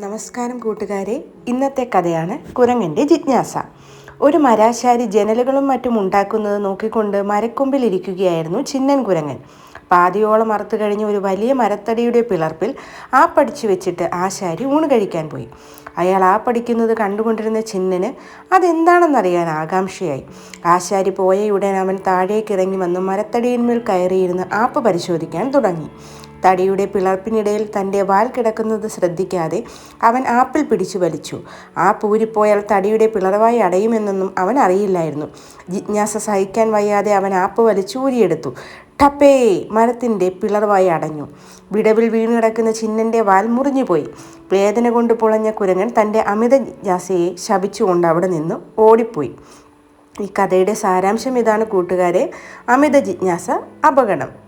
നമസ്കാരം കൂട്ടുകാരെ. ഇന്നത്തെ കഥയാണ് കുരങ്ങന്റെ ജിജ്ഞാസ. ഒരു മരാശാരി ജനലുകളും മറ്റും ഉണ്ടാക്കുന്നത് നോക്കിക്കൊണ്ട് മരക്കൊമ്പിൽ ഇരിക്കുകയായിരുന്നു ചിന്നൻ കുരങ്ങൻ. പാതിയോളം അറുത്തു കഴിഞ്ഞ ഒരു വലിയ മരത്തടിയുടെ പിളർപ്പിൽ ആ പഠിച്ചു വെച്ചിട്ട് ആശാരി ഊണ് കഴിക്കാൻ പോയി. അയാൾ ആ പഠിക്കുന്നത് കണ്ടുകൊണ്ടിരുന്ന ചിന്നന് അതെന്താണെന്നറിയാൻ ആകാംക്ഷയായി. ആശാരി പോയയുടൻ അവൻ താഴേക്ക് ഇറങ്ങി വന്ന് മരത്തടിയിന്മേൽ കയറിയിരുന്ന് ആപ്പ് പരിശോധിക്കാൻ തുടങ്ങി. തടിയുടെ പിളർപ്പിനിടയിൽ തന്റെ വാൽ കിടക്കുന്നത് ശ്രദ്ധിക്കാതെ അവൻ ആപ്പിൾ പിടിച്ചു വലിച്ചു. ആ പൂരിപ്പോയാൽ തടിയുടെ പിളർവായി അടയുമെന്നൊന്നും അവൻ അറിയില്ലായിരുന്നു. ജിജ്ഞാസ സഹിക്കാൻ വയ്യാതെ അവൻ ആപ്പ് വലിച്ചു ഊരിയെടുത്തു. ടപ്പേ മരത്തിന്റെ പിളർവായി അടഞ്ഞു. വിടവിൽ വീണു കിടക്കുന്ന ചിന്നന്റെ വാൽ മുറിഞ്ഞുപോയി. വേദന കൊണ്ട് പുളഞ്ഞ കുരങ്ങൻ തന്റെ അമിത ജിജ്ഞാസയെ ശപിച്ചുകൊണ്ട് അവിടെ നിന്ന് ഓടിപ്പോയി. ഈ കഥയുടെ സാരാംശം ഇതാണ് കൂട്ടുകാരെ. അമിത ജിജ്ഞാസ അപകടം.